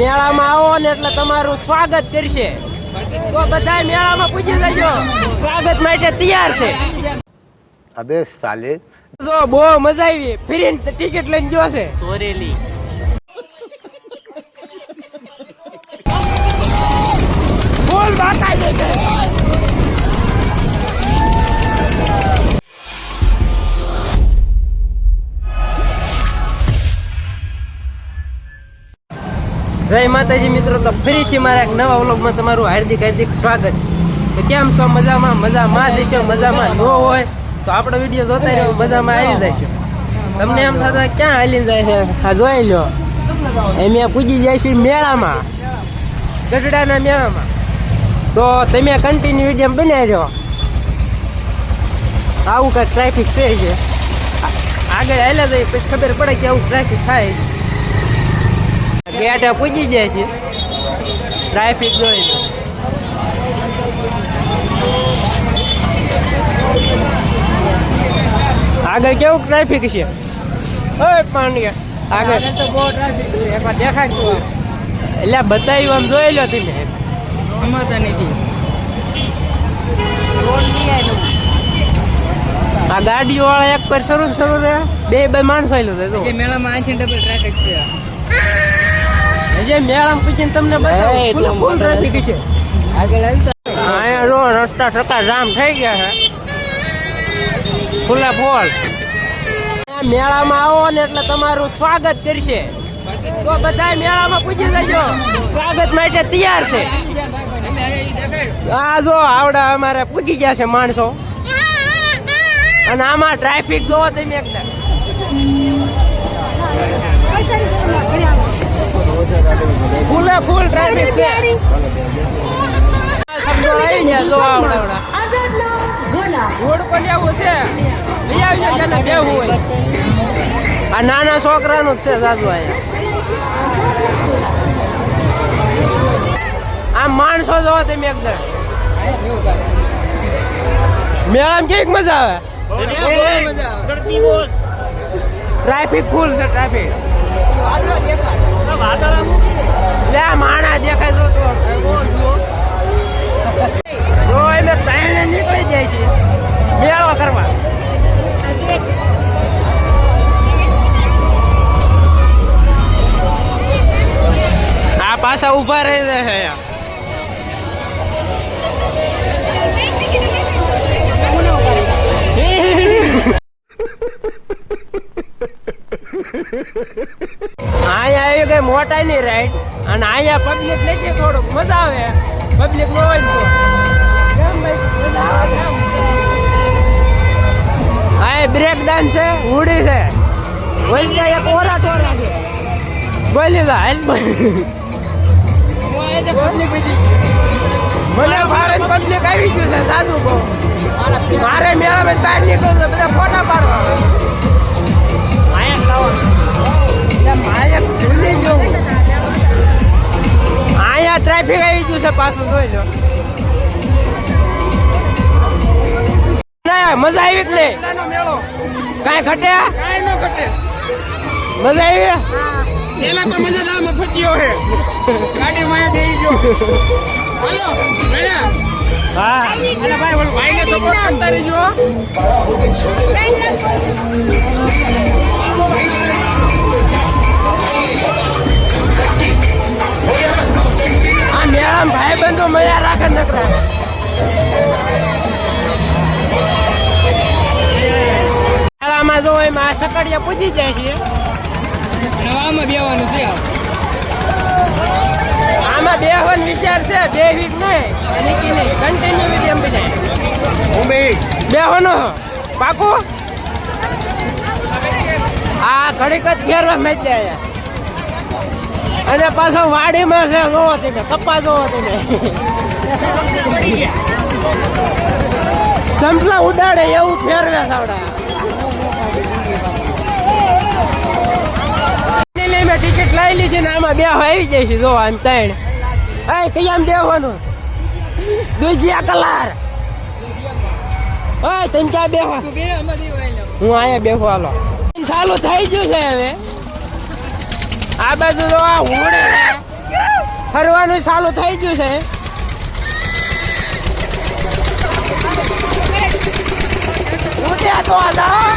મેળામાં આવો ને એટલે તમારું સ્વાગત કરશે. તો બધા મેળામાં પૂછી જજો સ્વાગત માટે તૈયાર છે. અબે સાલે. જો બહુ મજા આવી. ફરીને ટિકિટ લઈને ગયો છે. સોરેલી. બોલ બાકા છે. જય માતાજી મિત્રો, તો ફરીથી મારા એક નવા વ્લોગમાં તમારું હાર્દિક હાર્દિક સ્વાગત છે. તો કેમ છો? મજામાં? મજામાં જશો મજામાં ન હોય તો આપણો વીડિયો જોતા રહ્યો મજામાં આવી જશો. તમને એમ થતા ક્યાં હાલી જાય છે? આ જોઈ લો. એમ પૂજી જાય છે મેળામાં. ગઢડાના મેળામાં. તો તમે કન્ટિન્યુ વીડિયો બનાવી રહ્યો આવું કાંઈક ટ્રાફિક છે છે આગળ હાલ્યા જાય, પછી ખબર પડે કે આવું ટ્રાફિક થાય. ગેટે પૂજી જાય છે. ટ્રાફિક જોઈ લો. આગળ કેવું ટ્રાફિક છે? પાંડ્યા આગળ. તો બહુ ટ્રાફિક એકવાર દેખાડતું એટલે બતાવ્યું આમ જોઈ લો તમે. સમાતા નથી. આ ગાડીઓ વાળા એક પર શરૂ શરૂ રહે બે બે માણસો આવેલો છે એ મેળામાં આથી ડબલ ટ્રાફિક છે. જે મેળામાં પૂછીને તમને બતાવું ફૂલ ટ્રાફિક છે. આગળ આવી અહીંયા જો રસ્તા સકા જામ થઈ ગયા છે. ખુલ્લા ફોલ. મેળામાં આવો ને એટલે તમારું સ્વાગત કરશે. તો બધા મેળામાં પૂછી લેજો. સ્વાગત માટે તૈયાર છે. આ જો આવડા અમારે પૂગી ગયા છે માણસો. અને આમાં ટ્રાફિક જોવો તમે એકદમ. ફૂલે ફૂલ ટ્રાફિક છે. શબ્દો આવી ગયા જો આવડા લેવું છે. લઈ આવજો જેને બેવું હોય. આ નાના છોકરાનું જ છે સાધુ અહીંયા. આમ માણસો જો તમે એકદમ મેળામાં કેવી મજા આવે? ટ્રાફિક ફૂલ છે ટ્રાફિક. લે, માણા દેખાય તો જો એને તાઈને નીકળી જાય છે. મેળો કરવા. આ પાછા ઊભા રહી છે અહીંયા. આવી રાઈટ અને અહીંયા પબ્લિક નથી, થોડુંક મજા આવે. પબ્લિક ન હોય તો? આ બ્રેક ડાન્સ છે હુડી છે. બોલતા એક ઓરા ટોરા છે બોલી જા હાલ બોલ. મને ભારત પબ્લિક ગયું છે સાસુ કહો. મારે મેળામાં બહાર નીકળવું બધા ફોટા પાડવા. અહીંયા અહીંયા ટ્રાફિક આવી ગયું છે પાછું જોઈ લો. મજા આવી કે નહીં? કાંઈ ઘટે? કાંઈ ન ઘટે. મજા આવી? પેલા તો મજા ના મફતિયો હે. ગાડી માં ગયો. હાલો હા અરે ભાઈ, ઓલો ભાઈ ને સપોર્ટ કરતા રહેજો ભાઈ બંધો મજા રાખે નકરા. મેળામાં જો એમાં સકડિયા પૂજી જાય છે. બેવાનું છે આમાં બે વિચાર છે વીક નહીં નહીં કન્ટિન્યુ વીડિયો બનાય મુંબઈ બે હોનો પાકો? આ ઘડીક જ ફેરવા મેચ જાય અને પાછો વાડીમાં છે જોવો તમે કપ્પા જોવો તમે. સંપલા ઉડાડે એવું ફેરવે સાવડા. ટિકિટ લઈ લીધી ને આમાં બે આવી જાય છે જોવા ત્રણ. હા કયામ બેવાનું દુજિયા કલાર. ઓય તમે ક્યાં બેહવા બે અમારી વાયલો હું અહીંયા બેહું હાલો. ચાલુ થઈ ગયું છે હવે. આ બાજુ તો આ હુડે ફરવાનું ચાલુ થઈ ગયું છે. ઉડ્યા તો આ દાવ.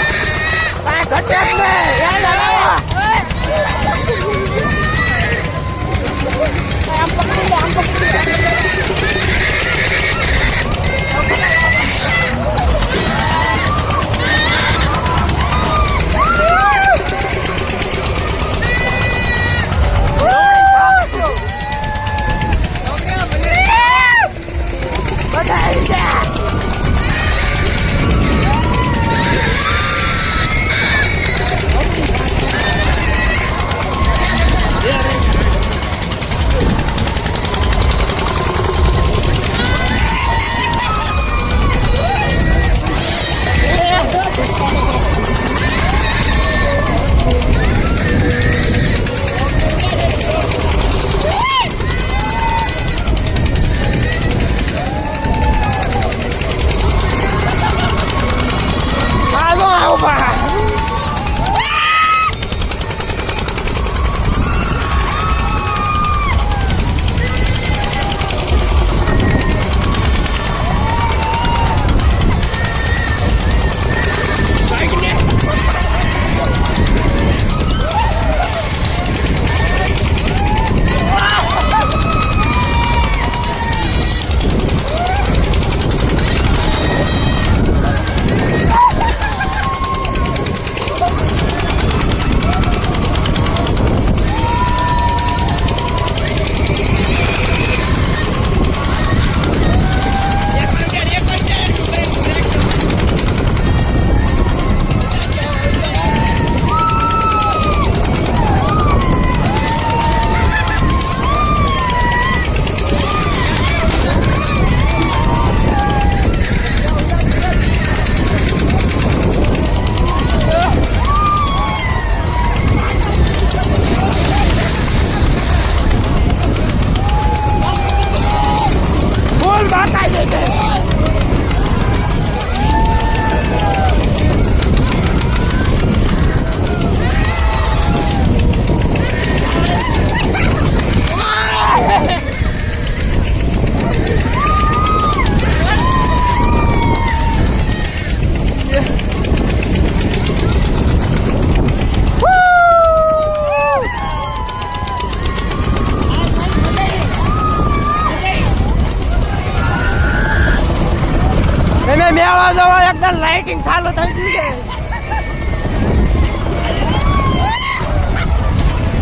લાઇટિંગ ચાલુ થઈ ગયું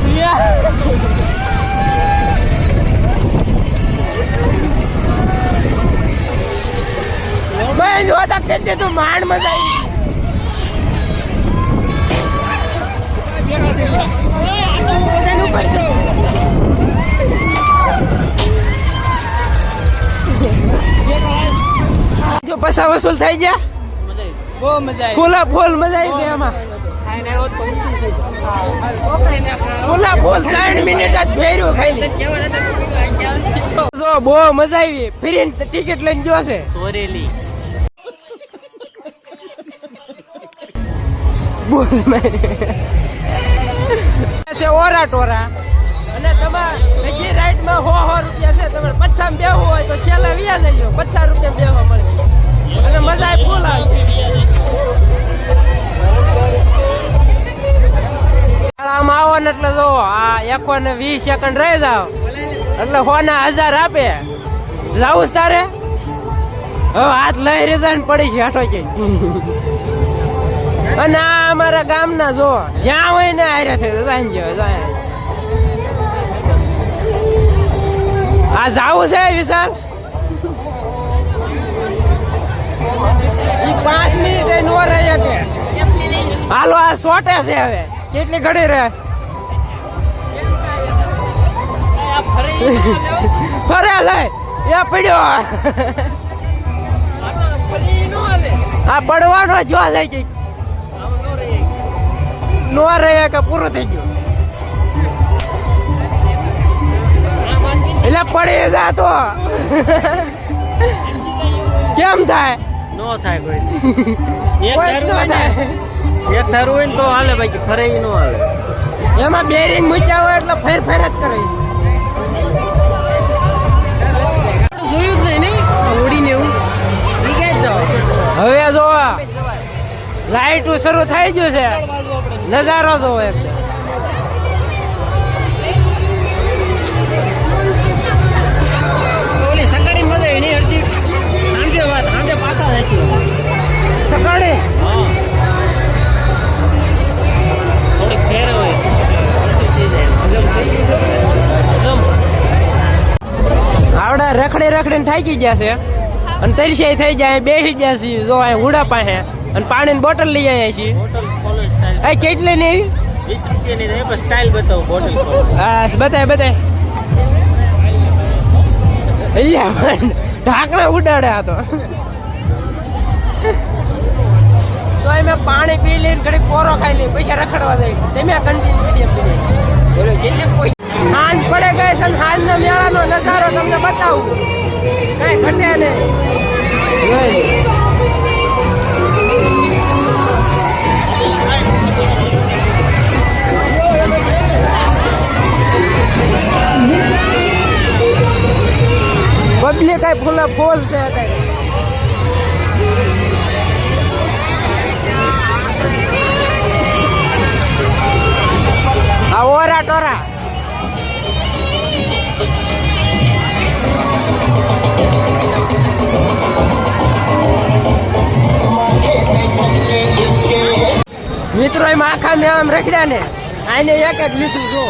છે યા. બેન જોતા કેટલી તું માંડ મજા. જો પૈસા વસૂલ થઈ ગયા બહુ મજા ફૂલા ફૂલ મજા આવી ગઈ એમાં ફૂલા ફૂલ ત્રણ મિનિટ જ ફેર્યું જો બહુ મજા આવી. ફરી ટિકિટ લઈને ગયો છે. સોરેલી. મારી છે ઓરા ટોરા. અને તમારે બીજી રાઈડમાં હો હો રૂપિયા છે. તમારે પચાસ બેવું હોય તો છેલ્લા વ્યાજ જજો. પચાસ રૂપિયા બેવા મળે. અને મજા ફૂલ આવે. આવો ને એટલે જો આ એકો ને વીસ સેકન્ડ રહી જાવ એટલે હોના હજાર આપે. જાવું તારે? હાથ લઈ રેઝાન પડી છે કે. અને આ અમારા ગામના જો, જ્યાં હોય ને આરે જાય સાંજે આ જાવું છે વિશાલ? પાંચ મિનિટ નો રહે કે હાલો, આ સોટે છે હવે. કેટલી ઘડી રહે? ફરે લઈ એ પડ્યો. આ પડવાનો જો લઈ ગઈ નો રહે કે પૂરું થઈ ગયું. એટલે પડી જા તો. કેમ થાય? નો થાય કોઈ. એક ધારું હોય ને એક ધારું હોય ને તો હાલે બાકી ફરે ન હાલે. એમાં બેરિંગ મૂક્યા હોય એટલે ફેર ફેર જ કરે. જોયું જ નહીં ઉડીને એવું. હવે જો લાઈટ શરૂ થઈ ગયું છે. નજારો જોવો એક. સાંજે રખડે થોડીક ફેર હોય આવડા રખડે ને થાકી ગયા છે. અને તરસાઈ થઈ જાય બેસી ગયા છીએ જો આ ઉડા પાસે અને પાણીની બોટલ લઈ આવ્યા છીએ. કેટલી ને એવી? વીસ રૂપિયાની રહે પણ સ્ટાઇલ બતાવો બોટલ હા બતાય બતાય. ઢાંકણા ઉડાડે આ તો. તો પાણી પી લઈને ઘડી કોરો ખાઈ લે, પૈસા રખડવા જાય. તમે કન્ટિન્યુ વીડિયો પી બોલો જેટલી કોઈ સાંજ પડે ગઈ છે ને સાંજનો મેળાનો નજારો તમને બતાવું. કઈ ઘટે નહીં. પબ્લિક કઈ ફૂલ ફૂલ છે અત્યારે. આખા રખડ્યા ને આને એક જ લીધું જો.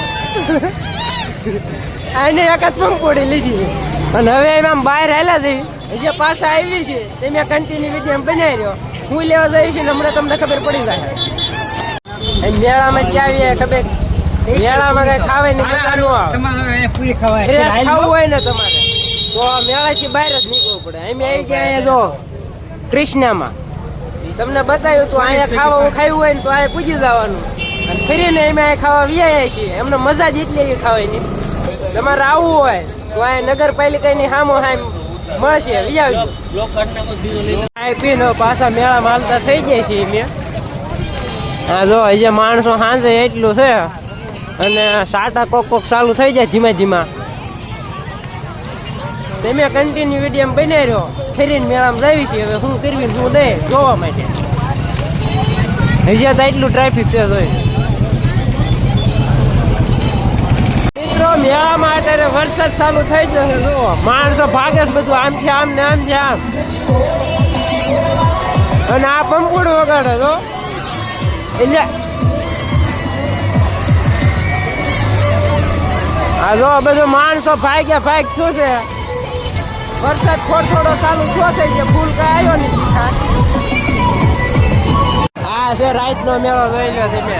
આને એક જ પંપોડી લીધી અને હવે એમાં બહાર આવેલા છે. હજી પાછા આવી છે તે મેં કન્ટિન્યુ વીડિયો બનાવી રહ્યો. હું લેવા જઈ છું હમણાં તમને ખબર પડી જાય. એ મેળામાં ક્યાં આવીએ ખબર? મેળામાં કઈ ખાવે ને મજા આવે. ખાવું હોય ને તમારે. તો મેળાથી બહાર જ નીકળવું પડે. એમ આવી ગયા જો કૃષ્ણામાં. તમને બતાવ્યું તો અહીંયા ખાવા ખાયું હોય ને તો અહીંયા પૂજી જવાનું. અને ફરીને અમે અહીંયા ખાવા વ્યાય છીએ. એમને મજા જ એટલી ખાવાની. તમારે આવવું હોય તો અહીંયા નગરપાલિકાની સામો સામ મળશે. વ્યાવજો. ખાઈ પીને પાછા મેળામાં માલતા થઈ જાય છે મેં હા જો અહીંયા માણસો સાંજે એટલું છે. અને સાટા કોક કોક ચાલુ થઈ જાય ધીમા ધીમા. તમે કન્ટિન્યુ વીડિયો બનાવી રહ્યો. ફેરીને મેળામાં જાવી છે. હવે શું કરવી શું દે જોવા માટે. હજી તો એટલું ટ્રાફિક છે જોઈ મિત્રો, મેળામાં અત્યારે વરસાદ ચાલુ થઈ જશે માણસો ભાગે જ બધું. આમથી આમ ને આમથી આમ. અને આ પંપુડ વગાડે તો એટલે આ જો બધું માણસો ભાગ્યા ભાગ શું છે? વરસાદ થોડો ચાલુ થયો છે જે ફૂલ કઈ આવ્યો નથી ખાસ. આ છે રાતનો મેળો જોઈ લો તમે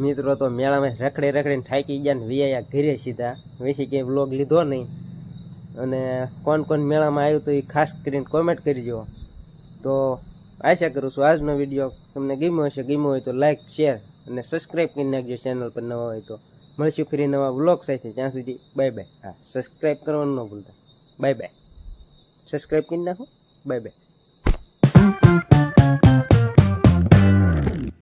મિત્રો, તો મેળામાં રખડે રખડીને થાકી ગયા ને વિયા ઘરે સીધા. વિશે કંઈ બ્લોગ લીધો નહીં. અને કોણ કોણ મેળામાં આવ્યું તો એ ખાસ કરીને કોમેન્ટ કરજો. તો આશા કરું છું આજનો વીડિયો તમને ગમ્યો હશે, ગમ્યો હોય તો લાઈક શેર અને સબસ્ક્રાઈબ કરી નાખજો ચેનલ પર નવા હોય તો. મળશું ફરી નવા બ્લોગ સાથે. ત્યાં સુધી બાય બાય હા સબસ્ક્રાઈબ કરવાનું ન ભૂલતા. બાય બાય સબસ્ક્રાઈબ કરી નાખો. Bye bye